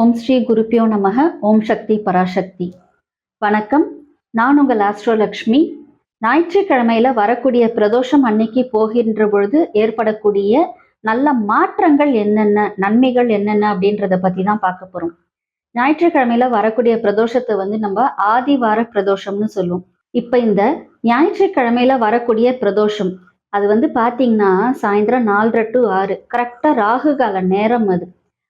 ஓம் ஸ்ரீ குருப்பியோ நமக. ஓம் சக்தி பராசக்தி. வணக்கம். நான் உங்கள் ஆஸ்ட்ரோலக்ஷ்மி ஞாயிற்றுக்கிழமையில வரக்கூடிய பிரதோஷம் அன்னைக்கு போகின்ற பொழுது ஏற்படக்கூடிய நல்ல மாற்றங்கள் என்னென்ன நன்மைகள் என்னென்ன அப்படின்றத பத்தி தான் பார்க்க போறோம். ஞாயிற்றுக்கிழமையில வரக்கூடிய பிரதோஷத்தை வந்து நம்ம ஆதிவார பிரதோஷம்னு சொல்லுவோம். இப்ப இந்த ஞாயிற்றுக்கிழமையில வரக்கூடிய பிரதோஷம் அது வந்து பாத்தீங்கன்னா சாயந்தரம் நாலரை டு ஆறு கரெக்டா ராகு கால நேரம் அது.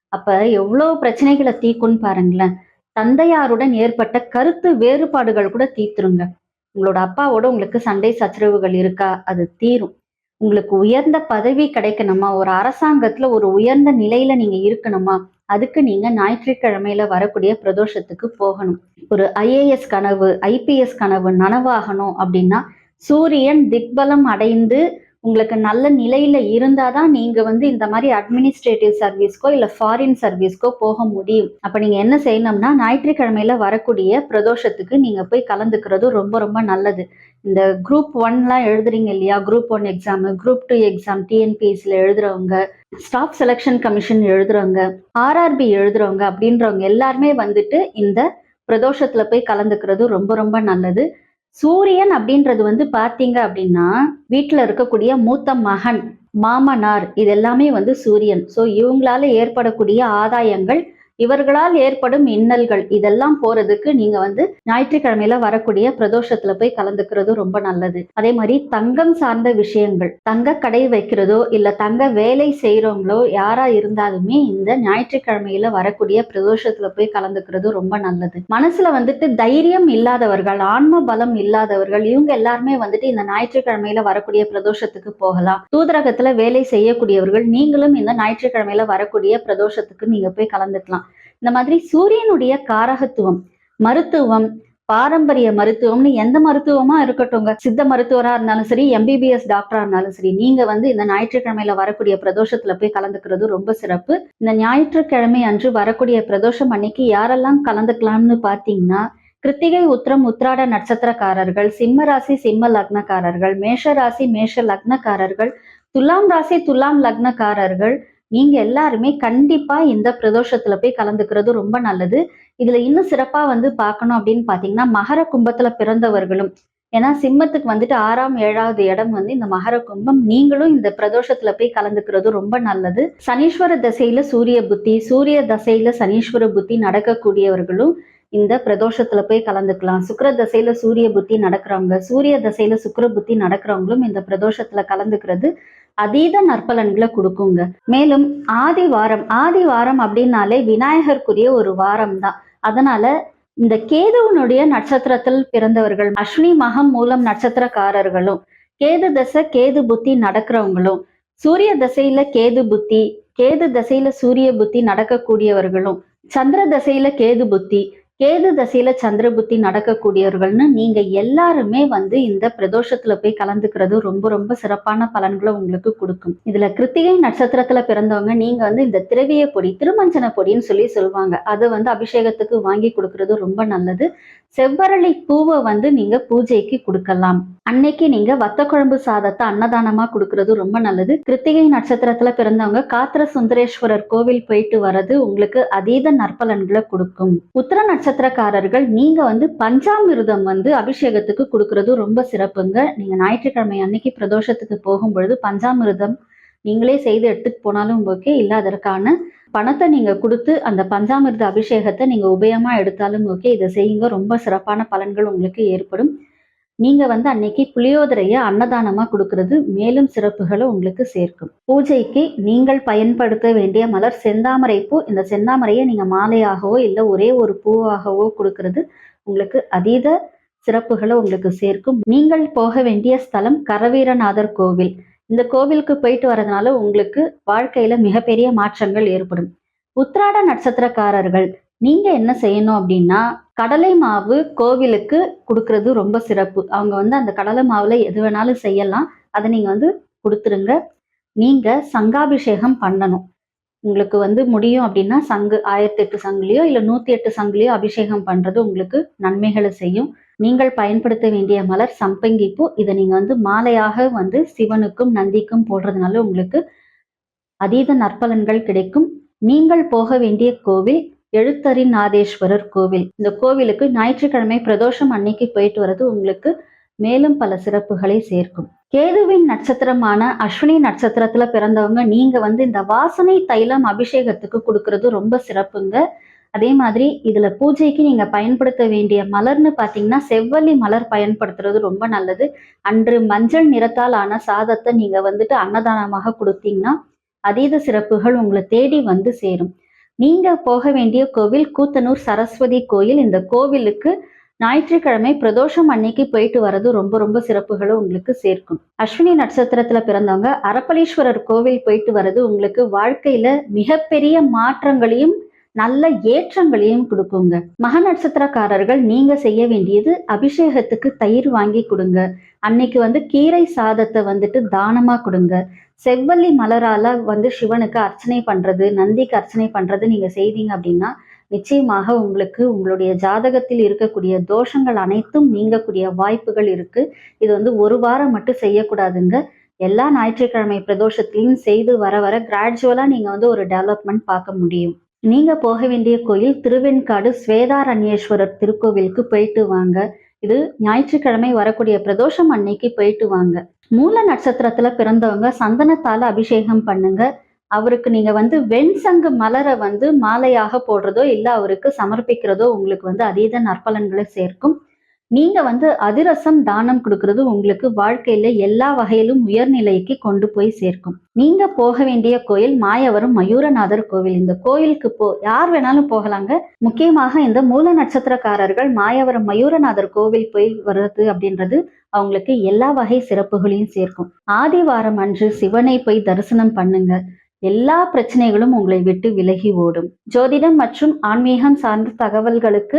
அப்ப எவ்வளவு பிரச்சனைகளை தீக்கும்னு பாருங்களேன். தந்தையாருடன் ஏற்பட்ட கருத்து வேறுபாடுகள் கூட தீர்த்துருங்க. உங்களோட அப்பாவோட உங்களுக்கு சண்டை சச்சரவுகள் இருக்கா? அது தீரும். உங்களுக்கு உயர்ந்த பதவி கிடைக்கணுமா? ஒரு அரசாங்கத்துல ஒரு உயர்ந்த நிலையில நீங்க இருக்கணுமா? அதுக்கு நீங்க ஞாயிற்றுக்கிழமையில வரக்கூடிய பிரதோஷத்துக்கு போகணும். ஒரு ஐஏஎஸ் கனவு ஐபிஎஸ் கனவு நனவாகணும் அப்படின்னா சூரியன் திக்பலம் அடைந்து உங்களுக்கு நல்ல நிலையில இருந்தாதான் நீங்க வந்து இந்த மாதிரி அட்மினிஸ்ட்ரேட்டிவ் சர்வீஸ்க்கோ இல்ல ஃபாரின் சர்வீஸ்க்கோ போக முடியும். அப்ப நீங்க என்ன செய்யணும்னா ஞாயிற்றுக்கிழமையில வரக்கூடிய பிரதோஷத்துக்கு நீங்க போய் கலந்துக்கிறது ரொம்ப ரொம்ப நல்லது. இந்த குரூப் ஒன்லாம் எழுதுறீங்க இல்லையா? Group one exam group two exam டிஎன்பிஎஸ்சியில் எழுதுறவங்க ஸ்டாஃப் செலெக்ஷன் கமிஷன் எழுதுறவங்க ஆர்ஆர்பி எழுதுறவங்க அப்படின்றவங்க எல்லாருமே வந்துட்டு இந்த பிரதோஷத்துல போய் கலந்துக்கிறது ரொம்ப ரொம்ப நல்லது. சூரியன் அப்படின்றது வந்து பாத்தீங்க அப்படின்னா வீட்டில் இருக்கக்கூடிய மூத்த மகன் மாமனார் இது எல்லாமே வந்து சூரியன். ஸோ இவங்களால ஏற்படக்கூடிய ஆதாயங்கள் இவர்களால் ஏற்படும் இன்னல்கள் இதெல்லாம் போறதுக்கு நீங்க வந்து ஞாயிற்றுக்கிழமையில வரக்கூடிய பிரதோஷத்துல போய் கலந்துக்கிறது ரொம்ப நல்லது. அதே மாதிரி தங்கம் சார்ந்த விஷயங்கள் தங்க கடை வைக்கிறதோ இல்ல தங்க வேலை செய்யறவங்களோ யாரா இருந்தாலுமே இந்த ஞாயிற்றுக்கிழமையில வரக்கூடிய பிரதோஷத்துல போய் கலந்துக்கிறது ரொம்ப நல்லது. மனசுல வந்துட்டு தைரியம் இல்லாதவர்கள் ஆன்ம பலம் இல்லாதவர்கள் இவங்க எல்லாருமே வந்துட்டு இந்த ஞாயிற்றுக்கிழமையில வரக்கூடிய பிரதோஷத்துக்கு போகலாம். தூதரகத்துல வேலை செய்யக்கூடியவர்கள் நீங்களும் இந்த ஞாயிற்றுக்கிழமையில வரக்கூடிய பிரதோஷத்துக்கு நீங்க போய் கலந்துக்கலாம். இந்த மாதிரி சூரியனுடைய காரகத்துவம் மருத்துவம் பாரம்பரிய மருத்துவம்னு எந்த மருத்துவமா இருக்கட்டும்ங்க. சித்த மருத்துவரா இருந்தாலும் சரி எம்பிபிஎஸ் டாக்டரா இருந்தாலும் சரி நீங்க வந்து இந்த ஞாயிற்றுக்கிழமையில வரக்கூடிய பிரதோஷத்துல போய் கலந்துக்கிறது ரொம்ப சிறப்பு. இந்த ஞாயிற்றுக்கிழமை அன்று வரக்கூடிய பிரதோஷம் அன்னைக்கு யாரெல்லாம் கலந்துக்கலாம்னு பாத்தீங்கன்னா கிருத்திகை உத்திரம் உத்ராட நட்சத்திரக்காரர்கள் சிம்ம ராசி சிம்ம லக்னக்காரர்கள் மேஷ ராசி மேஷ லக்னக்காரர்கள் துலாம் ராசி துலாம் லக்னக்காரர்கள் நீங்க எல்லாருமே கண்டிப்பா இந்த பிரதோஷத்துல போய் கலந்துக்கிறது ரொம்ப நல்லது. இதுல இன்னும் சிறப்பா வந்து பார்க்கணும் அப்படின்னு பாத்தீங்கன்னா மகர கும்பத்துல பிறந்தவர்களும் ஏன்னா சிம்மத்துக்கு வந்துட்டு ஆறாம் ஏழாவது இடம் வந்து இந்த மகர கும்பம். நீங்களும் இந்த பிரதோஷத்துல போய் கலந்துக்கிறது ரொம்ப நல்லது. சனீஸ்வர தசையில சூரிய புத்தி சூரிய தசையில சனீஸ்வர புத்தி நடக்கக்கூடியவர்களும் இந்த பிரதோஷத்துல போய் கலந்துக்கலாம். சுக்கர தசையில சூரிய புத்தி நடக்கிறவங்க சூரிய தசையில சுக்கர புத்தி நடக்கிறவங்களும் இந்த பிரதோஷத்துல கலந்துக்கிறது அதீத நற்பலன்களை கொடுக்குங்க. மேலும் ஆதி வாரம் ஆதி வாரம் அப்படின்னாலே விநாயகருக்குரிய ஒரு வாரம் தான் அதனால இந்த கேதுவனுடைய நட்சத்திரத்தில் பிறந்தவர்கள் அஸ்வினி மகம் மூலம் நட்சத்திரக்காரர்களும் கேது தசை கேது புத்தி நடக்கிறவங்களும் சூரிய தசையில கேது புத்தி கேது தசையில சூரிய புத்தி நடக்கக்கூடியவர்களும் சந்திர தசையில கேது புத்தி கேது தசையில சந்திர புத்தி நடக்கக்கூடியவர்கள்னு நீங்க எல்லாருமே வந்து இந்த பிரதோஷத்துல போய் கலந்துக்கிறது ரொம்ப ரொம்ப சிறப்பான பலன்களை உங்களுக்கு கொடுக்கும். இதுல கிருத்திகை நட்சத்திரத்துல பிறந்தவங்க நீங்க வந்து இந்த திரவிய பொடி திருமஞ்சன பொடின்னு சொல்லி சொல்லுவாங்க. அதை வந்து அபிஷேகத்துக்கு வாங்கி கொடுக்கறது ரொம்ப நல்லது. செவ்வரளி பூவை வந்து நீங்க பூஜைக்கு கொடுக்கலாம். அன்னைக்கு நீங்க வத்த குழம்பு சாதத்தை அன்னதானமா கொடுக்கறது ரொம்ப நல்லது. கிருத்திகை நட்சத்திரத்துல பிறந்தவங்க காத்திர சுந்தரேஸ்வரர் கோவில் போயிட்டு வர்றது உங்களுக்கு அதீத நற்பலன்களை கொடுக்கும். உத்தர நட்சத்திரக்காரர்கள் நீங்க வந்து பஞ்சாமிர்தம் வந்து அபிஷேகத்துக்கு கொடுக்கறது ரொம்ப சிறப்புங்க. நீங்க ஞாயிற்றுக்கிழமை அன்னைக்கு பிரதோஷத்துக்கு போகும் பொழுது பஞ்சாமிர்தம் நீங்களே செய்து எடுத்துட்டு போனாலும் ஓகே இல்ல அதற்கான பணத்தை நீங்க கொடுத்து அந்த பஞ்சாமிர்த அபிஷேகத்தை நீங்க உபயமா எடுத்தாலும் ஓகே இதை செய்யுங்க. ரொம்ப சிறப்பான பலன்கள் உங்களுக்கு ஏற்படும். நீங்க வந்து அன்னைக்கு புளியோதரைய அன்னதானமா கொடுக்கறது மேலும் சிறப்புகளை உங்களுக்கு சேர்க்கும். பூஜைக்கு நீங்கள் பயன்படுத்த வேண்டிய மலர் செந்தாமரை பூ. இந்த செந்தாமரையை நீங்க மாலையாகவோ இல்லை ஒரே ஒரு பூவாகவோ கொடுக்கறது உங்களுக்கு அதீத சிறப்புகளை உங்களுக்கு சேர்க்கும். நீங்கள் போக வேண்டிய ஸ்தலம் கரவீரநாதர் கோவில். இந்த கோவிலுக்கு போயிட்டு வரதுனால உங்களுக்கு வாழ்க்கையில மிகப்பெரிய மாற்றங்கள் ஏற்படும். உத்ராட நட்சத்திரக்காரர்கள் நீங்க என்ன செய்யணும் அப்படின்னா கடலை மாவு கோவிலுக்கு கொடுக்கறது ரொம்ப சிறப்பு. அவங்க வந்து அந்த கடலை மாவுல எது வேணாலும் செய்யலாம். அதை நீங்க வந்து கொடுத்துருங்க. நீங்க சங்காபிஷேகம் பண்ணணும். உங்களுக்கு வந்து முடியும் அப்படின்னா சங்கு ஆயிரத்தி எட்டு சங்குலையோ இல்லை நூத்தி எட்டு சங்குலையோ அபிஷேகம் பண்றது உங்களுக்கு நன்மைகளை செய்யும். நீங்கள் பயன்படுத்த வேண்டிய மலர் சம்பங்கி பூ இதை நீங்க வந்து மாலையாக வந்து சிவனுக்கும் நந்திக்கும் போடுறதுனால உங்களுக்கு அதீத நற்பலன்கள் கிடைக்கும். நீங்கள் போக வேண்டிய கோவில் எழுத்தறிநாதேஸ்வரர் கோவில். இந்த கோவிலுக்கு ஞாயிற்றுக்கிழமை பிரதோஷம் அன்னைக்கு போயிட்டு வர்றது உங்களுக்கு மேலும் பல சிறப்புகளை சேர்க்கும். கேதுவின் நட்சத்திரமான அஸ்வினி நட்சத்திரத்துல பிறந்தவங்க நீங்க வந்து இந்த வாசனை தைலம் அபிஷேகத்துக்கு கொடுக்கறது ரொம்ப சிறப்புங்க. அதே மாதிரி இதுல பூஜைக்கு நீங்க பயன்படுத்த வேண்டிய மலர்னு பாத்தீங்கன்னா செவ்வல்லி மலர் பயன்படுத்துறது ரொம்ப நல்லது. அன்று மஞ்சள் நிறத்தால் ஆன சாதத்தை நீங்க வந்துட்டு அன்னதானமாக கொடுத்தீங்கன்னா அதீத சிறப்புகள் உங்களை தேடி வந்து சேரும். நீங்க போக வேண்டிய கோவில் கூத்தனூர் சரஸ்வதி கோயில். இந்த கோவிலுக்கு ஞாயிற்றுக்கிழமை பிரதோஷம் அன்னைக்கு போயிட்டு வர்றது ரொம்ப ரொம்ப சிறப்புகளை உங்களுக்கு சேர்க்கும். அஸ்வினி நட்சத்திரத்துல பிறந்தவங்க அரப்பளீஸ்வரர் கோவில் போயிட்டு வர்றது உங்களுக்கு வாழ்க்கையில மிகப்பெரிய மாற்றங்களையும் நல்ல ஏற்றங்களையும் கொடுக்குங்க. மக நட்சத்திரக்காரர்கள் நீங்க செய்ய வேண்டியது அபிஷேகத்துக்கு தயிர் வாங்கி கொடுங்க. அன்னைக்கு வந்து கீரை சாதத்தை வந்துட்டு தானமா கொடுங்க. செவ்வல்லி மலரால வந்து சிவனுக்கு அர்ச்சனை பண்றது நந்திக்கு அர்ச்சனை பண்றது நீங்க செய்தீங்க அப்படின்னா நிச்சயமாக உங்களுக்கு உங்களுடைய ஜாதகத்தில் இருக்கக்கூடிய தோஷங்கள் அனைத்தும் நீங்கக்கூடிய வாய்ப்புகள் இருக்கு. இது வந்து ஒரு வாரம் மட்டும் செய்யக்கூடாதுங்க. எல்லா ஞாயிற்றுக்கிழமை பிரதோஷத்திலையும் செய்து வர வர கிராஜுவலா நீங்க வந்து ஒரு டெவலப்மெண்ட் பார்க்க முடியும். நீங்க போக வேண்டிய கோயில் திருவெண்காடு ஸ்வேதாரண்யேஸ்வரர் திருக்கோவிலுக்கு போயிட்டு வாங்க. இது ஞாயிற்றுக்கிழமை வரக்கூடிய பிரதோஷம் அன்னைக்கு போயிட்டு வாங்க. மூல நட்சத்திரத்துல பிறந்தவங்க சந்தனத்தால அபிஷேகம் பண்ணுங்க. அவருக்கு நீங்க வந்து வெண்சங்கு மலரை வந்து மாலையாக போடுறதோ இல்ல அவருக்கு சமர்ப்பிக்கிறதோ உங்களுக்கு வந்து அதீத நற்பலன்களை சேர்க்கும். நீங்க வந்து அதிரசம் தானம் கொடுக்கறது உங்களுக்கு வாழ்க்கையில எல்லா வகையிலும் உயர்நிலைக்கு கொண்டு போய் சேர்க்கும். நீங்க போக வேண்டிய கோயில் மாயவரம் மயூரநாதர் கோவில். இந்த கோயிலுக்கு போ யார் வேணாலும் போகலாங்க. முக்கியமாக இந்த மூல நட்சத்திரக்காரர்கள் மாயவரம் மயூரநாதர் கோவில் போய் வர்றது அப்படின்றது அவங்களுக்கு எல்லா வகை சிறப்புகளையும் சேர்க்கும். ஆதிவாரம் அன்று சிவனை போய் தரிசனம் பண்ணுங்க. எல்லா பிரச்சனைகளும் உங்களை விட்டு விலகி ஓடும். ஜோதிடம் மற்றும் ஆன்மீகம் சார்ந்த தகவல்களுக்கு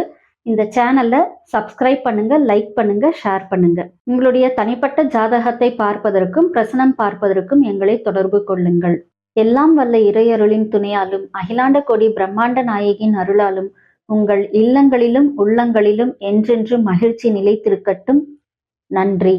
இந்த சேனலை சப்ஸ்கிரைப் பண்ணுங்க லைக் பண்ணுங்க ஷேர் பண்ணுங்க. உங்களுடைய தனிப்பட்ட ஜாதகத்தை பார்ப்பதற்கும் பிரசனம் பார்ப்பதற்கும் எங்களை தொடர்பு கொள்ளுங்கள். எல்லாம் வல்ல இறையருளின் துணையாலும் அகிலாண்ட கோடி பிரம்மாண்ட நாயகியின் அருளாலும் உங்கள் இல்லங்களிலும் உள்ளங்களிலும் என்றென்று மகிழ்ச்சி நிலைத்திருக்கட்டும். நன்றி.